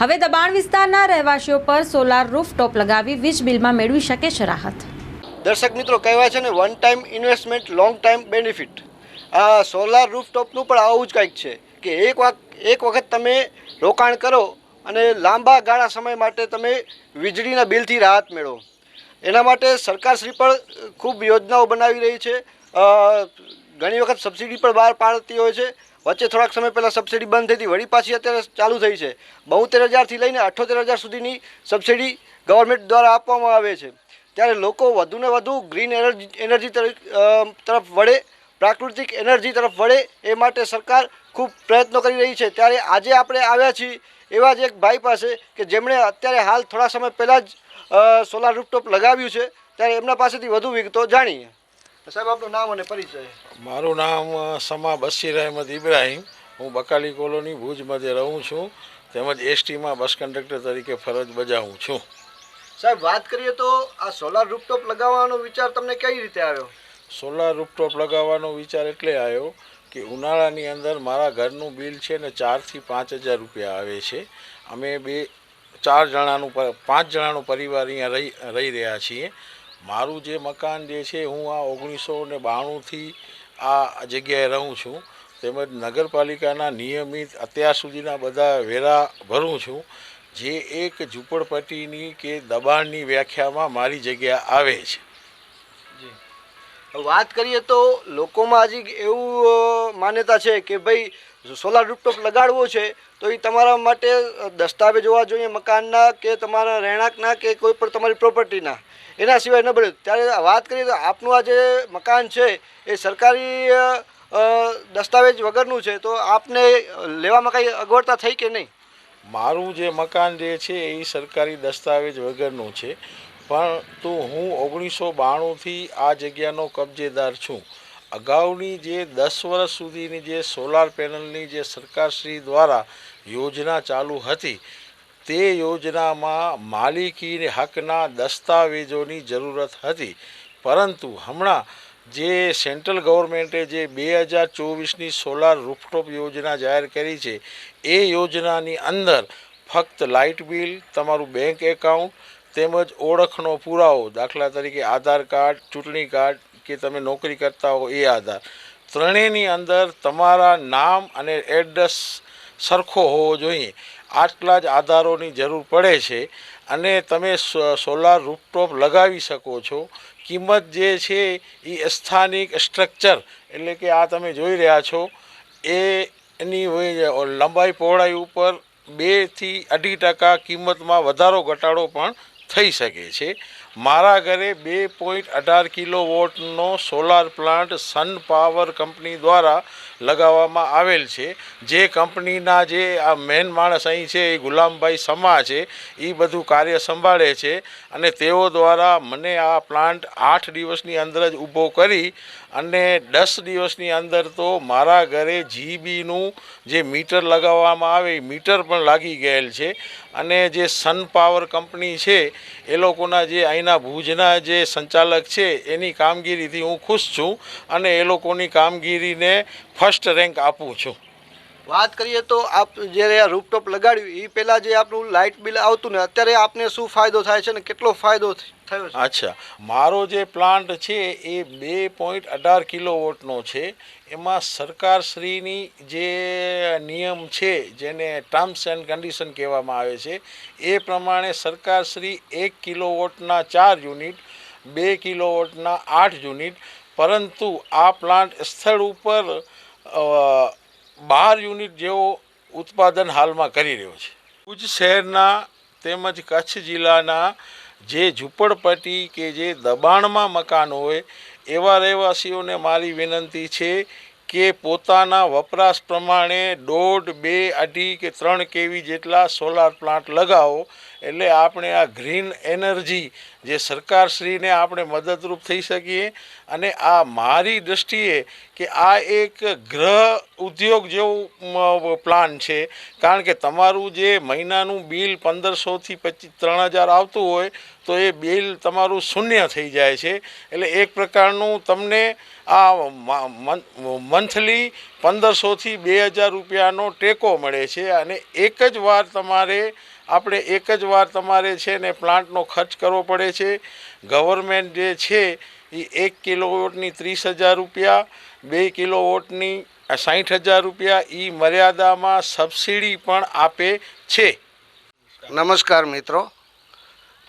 હવે દબાણ વિસ્તારના રહેવાસીઓ પર સોલાર રૂફટોપ લગાવી વીજ બિલમાં મેળવી શકે છે રાહત દર્શક મિત્રો, કહેવાય છે ને one time investment long time benefit આ સોલાર રૂફટોપનું પણ આવું જ કંઈક છે કે એક એક વખત તમે રોકાણ કરો અને લાંબા ગાળા સમય માટે તમે વીજળીના બિલથી રાહત મેળવો. એના માટે સરકારશ્રી પણ ખૂબ યોજનાઓ બનાવી રહી છે. ઘણી વખત સબસિડી પણ બહાર પાડતી હોય છે. વચ્ચે થોડાક સમય પહેલાં સબસિડી બંધ થઈ હતી વળી પાછી અત્યારે ચાલુ થઈ છે. બોતેર હજારથી લઈને અઠ્ઠોતેર હજાર સુધીની સબસિડી ગવર્મેન્ટ દ્વારા આપવામાં આવે છે. ત્યારે લોકો વધુને વધુ ગ્રીન એનર્જી એનર્જી તરફ વળે, પ્રાકૃતિક એનર્જી તરફ વળે એ માટે સરકાર ખૂબ પ્રયત્નો કરી રહી છે. ત્યારે આજે આપણે આવ્યા છીએ એવા જ એક ભાઈ પાસે કે જેમણે અત્યારે હાલ થોડા સમય પહેલાં જ સોલાર રૂપટોપ લગાવ્યું છે. ત્યારે એમના પાસેથી વધુ વિગતો જાણીએ. સાહેબ આપનું નામ અને પરિચય? મારું નામ સમા બશીર અહેમદ ઇબ્રાહીમ. હું બકાલી કોલોની ભુજ મધ્યે રહું છું. તેમજ એસટીમાં બસ કંડક્ટર તરીકે ફરજ બજાવું છું. સાહેબ વાત કરીએ તો આ સોલાર રૂપટોપ લગાવવાનો વિચાર તમને કઈ રીતે આવ્યો? સોલાર રૂપટોપ લગાવવાનો વિચાર એટલે આવ્યો કે ઉનાળાની અંદર મારા ઘરનું બિલ છે ને ચારથી પાંચ હજાર રૂપિયા આવે છે. અમે બે ચાર જણાનું પાંચ જણાનું પરિવાર અહીંયા રહી રહી રહ્યા છીએ. મારું જે મકાન જે છે, હું આ ઓગણીસો ને બાણુંથી આ જગ્યાએ રહું છું. તેમજ નગરપાલિકાના નિયમિત અત્યાર સુધીના બધા વેરા ભરું છું. જે એક ઝૂંપડપટ્ટીની કે દબાણની વ્યાખ્યામાં મારી જગ્યા આવે છે. વાત કરીએ તો લોકોમાં હજી એવું માન્યતા છે કે ભાઈ સોલાર રૂપટોપ લગાડવો છે, તો એ તમારા માટે દસ્તાવેજ હોવા જોઈએ મકાનના કે તમારા રહેણાંકના કે કોઈ પણ તમારી પ્રોપર્ટીના એના સિવાય ન બને. ત્યારે વાત કરીએ તો આપનું આ જે મકાન છે, એ સરકારી દસ્તાવેજ વગરનું છે, તો આપને લેવામાં કંઈ અગવડતા થઈ કે નહીં? મારું જે મકાન જે છે, એ સરકારી દસ્તાવેજ વગરનું છે. પરંતુ હું ઓગણીસો બાણુંથી આ જગ્યાનો કબજેદાર છું. અગાઉની જે દસ વર્ષ સુધીની જે સોલાર પેનલની જે સરકારશ્રી દ્વારા યોજના ચાલુ હતી, તે યોજનામાં માલિકી હકના દસ્તાવેજોની જરૂરત હતી. પરંતુ હમણાં જે સેન્ટ્રલ ગવર્મેન્ટે જે બે હજાર ચોવીસની સોલાર રૂફટોપ યોજના જાહેર કરી છે, એ યોજનાની અંદર ફક્ત લાઇટ બિલ, તમારું બેંક એકાઉન્ટ તેમજ ઓળખનો પુરાવો, દાખલા તરીકે આધાર કાર્ડ, ચૂંટણી કાર્ડ કે તમે નોકરી કરતા હો એ આધાર. ત્રણેયની અંદર તમારા નામ અને એડ્રેસ સરખો હોવો જોઈએ. આટલા જ આધારોની જરૂર પડે છે અને તમે સોલાર રૂપટોપ લગાવી શકો છો. કિંમત જે છે એ સ્થાનિક સ્ટ્રક્ચર એટલે કે આ તમે જોઈ રહ્યા છો એની લંબાઈ પહોળાઈ ઉપર બેથી અઢી ટકા કિંમતમાં વધારો ઘટાડો પણ થઈ શકે છે. મારા ઘરે બે પોઈન્ટ અઢાર kilo વોટનો solar plant sun power company દ્વારા લગાવવામાં આવેલ છે. જે કંપનીના જે આ મેન માણસ અહીં છે, એ ગુલામભાઈ સમા છે એ બધું કાર્ય સંભાળે છે અને તેઓ દ્વારા મને આ પ્લાન્ટ આઠ દિવસની અંદર જ ઊભો કરી અને દસ દિવસની અંદર તો મારા ઘરે જીબીનું જે મીટર લગાવવામાં આવે, એ મીટર પણ લાગી ગયેલ છે. અને જે સન પાવર કંપની છે, એ લોકોના જે અહીંના ભુજના જે સંચાલક છે, એની કામગીરીથી હું ખુશ છું અને એ લોકોની કામગીરીને ફર્સ્ટ રેન્ક આપું છું. વાત કરીએ તો આપ જ્યારે આ રૂપટોપ લગાડ્યું એ પહેલાં જે આપનું લાઇટ બિલ આવતું ને, અત્યારે આપને શું ફાયદો થાય છે ને કેટલો ફાયદો થયો છે. અચ્છા. મારો જે પ્લાન્ટ છે એ બે પોઈન્ટ અઢાર કિલો વોટનો છે. એમાં સરકારશ્રીની જે નિયમ છે, જેને ટર્મ્સ એન્ડ કન્ડિશન કહેવામાં આવે છે, એ પ્રમાણે સરકારશ્રી એક કિલો વોટના ચાર યુનિટ, બે કિલો વોટના આઠ યુનિટ, પરંતુ આ પ્લાન્ટ સ્થળ ઉપર બાર યુનિટ જેવો ઉત્પાદન હાલમાં કરી રહ્યો છે. ભુજ શહેરના તેમજ કચ્છ જિલ્લાના જે ઝૂંપડપટ્ટી કે જે દબાણમાં મકાન હોય, એવા રહેવાસીઓને મારી વિનંતી છે કે પોતાના વપરાશ પ્રમાણે દોઢ, બે, અઢી કે ત્રણ કેવી જેટલા સોલાર પ્લાન્ટ લગાવો. એટલે આપણે આ ગ્રીન એનર્જી જે સરકારશ્રીને આપણે મદદરૂપ થઈ શકીએ અને આ મારી દૃષ્ટિએ કે આ એક ગ્રહ ઉદ્યોગ જેવું પ્લાન છે. કારણ કે તમારું જે મહિનાનું બિલ પંદરસોથી પચીસ ત્રણ હજાર આવતું હોય તો એ બિલ તમારું શૂન્ય થઈ જાય છે. એટલે એક પ્રકારનું તમને આ મંથલી પંદરસોથી બે હજાર રૂપિયાનો ટેકો મળે છે અને એક જ વાર તમારે આપણે એક જ વાર તમારે છે ને પ્લાન્ટનો ખર્ચ કરવો પડે છે. ગવર્મેન્ટ જે છે એ એક કિલોવોટની ત્રીસ હજાર રૂપિયા, બે કિલોવોટની સાઠ હજાર રૂપિયા એ મર્યાદામાં સબસિડી પણ આપે છે. નમસ્કાર મિત્રો.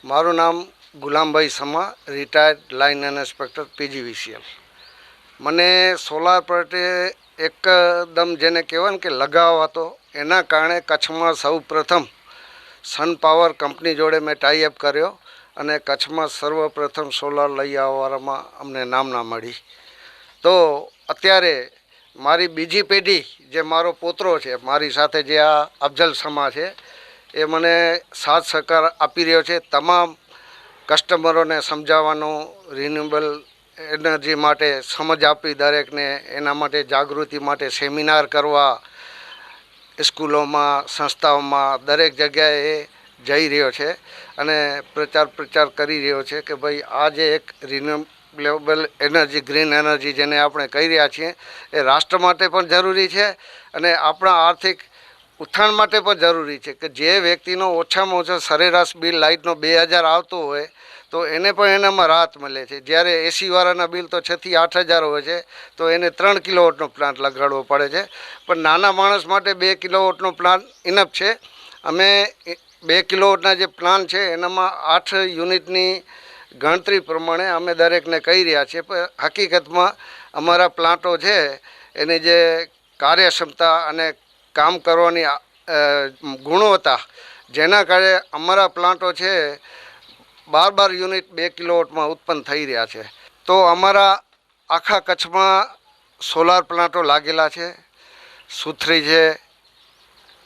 મારું નામ Gulambhai Sama retired line inspector PGVCL મને સોલાર પ્રત્યે એકદમ જેને કહેવાય ને કે લગાવ હતો, એના કારણે કચ્છમાં સૌ પ્રથમ સન પાવર કંપની જોડે મેં ટાઈઅપ કર્યો અને કચ્છમાં સર્વપ્રથમ સોલાર લઈ આવવામાં અમને નામના મળી. તો અત્યારે મારી બીજી પેઢી જે મારો પોતરો છે, મારી સાથે જે આ અફજલ સમા છે, એ મને સાથ સહકાર આપી રહ્યો છે. તમામ કસ્ટમરોને સમજાવવાનો રિન્યુએબલ એનર્જી માટે સમજ આપી દરેકને, એના માટે જાગૃતિ માટે સેમિનાર કરવા સ્કૂલોમાં, સંસ્થાઓમાં, દરેક જગ્યાએ જઈ રહ્યો છે અને પ્રચાર પ્રચાર કરી રહ્યો છે કે ભાઈ આ જે એક રિન્યુએબલ એનર્જી ગ્રીન એનર્જી જેને આપણે કહી રહ્યા છીએ, એ રાષ્ટ્ર માટે પણ જરૂરી છે અને આપણા આર્થિક ઉત્થાન માટે પણ જરૂરી છે કે જે વ્યક્તિનો ઓછામાં ઓછો સરેરાશ બિલ લાઇટનો બે હજાર આવતો હોય તો એને પણ એનામાં રાહત મળે છે. જ્યારે એસીવાળાના બિલ તો છથી આઠ હજાર હોય છે, તો એને ત્રણ કિલોવોટનો પ્લાન્ટ લગાડવો પડે છે. પણ નાના માણસ માટે બે કિલોવોટનો પ્લાન્ટ ઇનફ છે. અમે બે કિલોવોટના જે પ્લાન છે, એનામાં આઠ યુનિટની ગણતરી પ્રમાણે અમે દરેકને કહી રહ્યા છીએ. પણ હકીકતમાં અમારા પ્લાન્ટો છે, એની જે કાર્યક્ષમતા અને કામ કરવાની ગુણવત્તા, જેના કારણે અમારા પ્લાન્ટો છે બાર બાર યુનિટ બે કિલોવોટમાં ઉત્પન્ન થઈ રહ્યા છે. તો અમારા આખા કચ્છમાં સોલાર પ્લાન્ટો લાગેલા છે. સુથરી છે.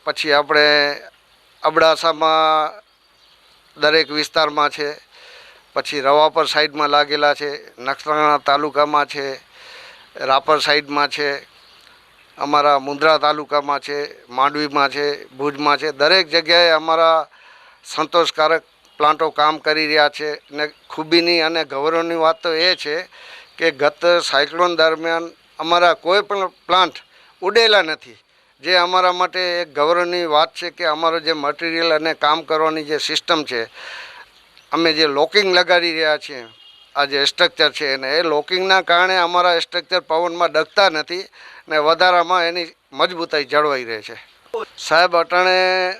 પછી આપણે અબડાસામાં દરેક વિસ્તારમાં છે. પછી રવાપર સાઈડમાં લાગેલા છે. નખત્રાણા તાલુકામાં છે. રાપર સાઈડમાં છે. અમારા મુંદ્રા તાલુકામાં છે. માંડવીમાં છે. ભુજમાં છે. દરેક જગ્યાએ અમારા સંતોષકારક પ્લાન્ટો કામ કરી રહ્યા છે ને ખૂબીની અને ગૌરવની વાત તો એ છે કે ગત સાયક્લોન દરમિયાન અમારા કોઈ પણ પ્લાન્ટ ઉડેલા નથી. જે અમારા માટે એક ગૌરવની વાત છે કે અમારો જે મટીરિયલ અને કામ કરવાની જે સિસ્ટમ છે, અમે જે લોકિંગ લગાડી રહ્યા છીએ, આ જે સ્ટ્રક્ચર છે એને, એ લોકિંગના કારણે અમારા સ્ટ્રક્ચર પવનમાં ડગતા નથી ને વધારામાં એની મજબૂતાઈ જળવાઈ રહે છે. સાહેબ, અટાણે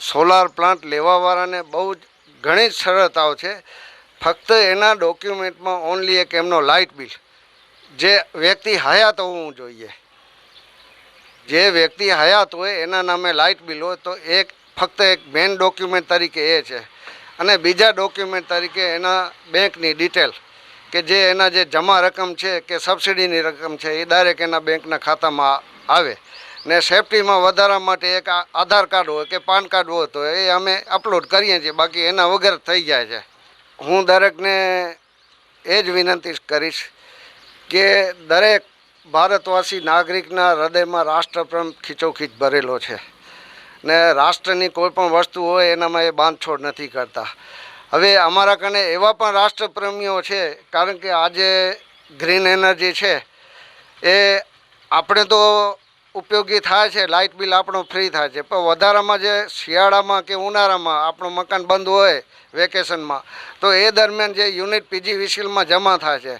સોલાર પ્લાન્ટ લેવાવાળાને બહુ જ ઘણી જ સરળતાઓ છે. ફક્ત એના ડોક્યુમેન્ટમાં ઓનલી એક એમનો લાઇટ બિલ જે વ્યક્તિ હયાત હોવું જોઈએ. જે વ્યક્તિ હયાત હોય એના નામે લાઇટ બિલ હોય તો એક, ફક્ત એક મેન ડોક્યુમેન્ટ તરીકે એ છે. અને બીજા ડોક્યુમેન્ટ તરીકે એના બેંકની ડિટેલ કે જે એના જે જમા રકમ છે કે સબસિડીની રકમ છે એ ડાયરેક્ટ એના બેંકના ખાતામાં આવે. ને સેફટીમાં વધારા માટે એક આધાર કાર્ડ હોય કે પાન કાર્ડ હોય તો એ અમે અપલોડ કરીએ છીએ. બાકી એના વગર થઈ જાય છે. હું દરેકને એ જ વિનંતી કરીશ કે દરેક ભારતવાસી નાગરિકના હૃદયમાં રાષ્ટ્રપ્રેમ ખીચોખીચ ભરેલો છે. ને રાષ્ટ્રની કોઈ પણ વસ્તુ હોય એનામાં એ બાંધછોડ નથી કરતા. હવે અમારા કને એવા પણ રાષ્ટ્રપ્રેમીઓ છે, કારણ કે આજે ગ્રીન એનર્જી છે. એ આપણે તો ઉપયોગી થાય છે, લાઇટ બિલ આપણું ફ્રી થાય છે. પણ વધારામાં જે શિયાળામાં કે ઉનાળામાં આપણું મકાન બંધ હોય વેકેશનમાં, તો એ દરમિયાન જે યુનિટ પીજી વિશિલમાં જમા થાય છે,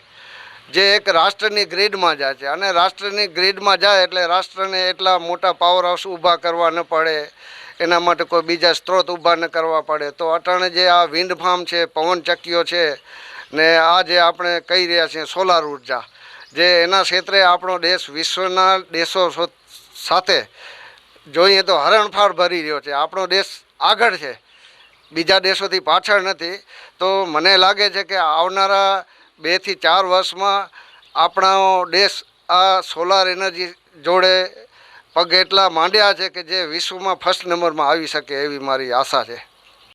જે એક રાષ્ટ્રની ગ્રીડમાં જાય છે. અને રાષ્ટ્રની ગ્રીડમાં જાય એટલે રાષ્ટ્રને એટલા મોટા પાવર હાઉસ ઊભા કરવા ન પડે, એના માટે કોઈ બીજા સ્ત્રોત ઊભા ન કરવા પડે. તો અટાણે જે આ વિન્ડ ફાર્મ છે, પવન ચક્કીઓ છે, ને આ જે આપણે કહી રહ્યા છીએ સોલાર ઊર્જા, જે એના ક્ષેત્રે આપણો દેશ વિશ્વના દેશો સાથે જોઈએ તો હરણફાળ ભરી રહ્યો છે. આપણો દેશ આગળ છે. બીજા દેશોથી પાછળ નથી. તો મને લાગે છે કે આવનારા બેથી ચાર વર્ષમાં આપણો દેશ આ સોલાર એનર્જી જોડે પગ એટલા માંડ્યા છે કે જે વિશ્વમાં ફર્સ્ટ નંબરમાં આવી શકે એવી મારી આશા છે.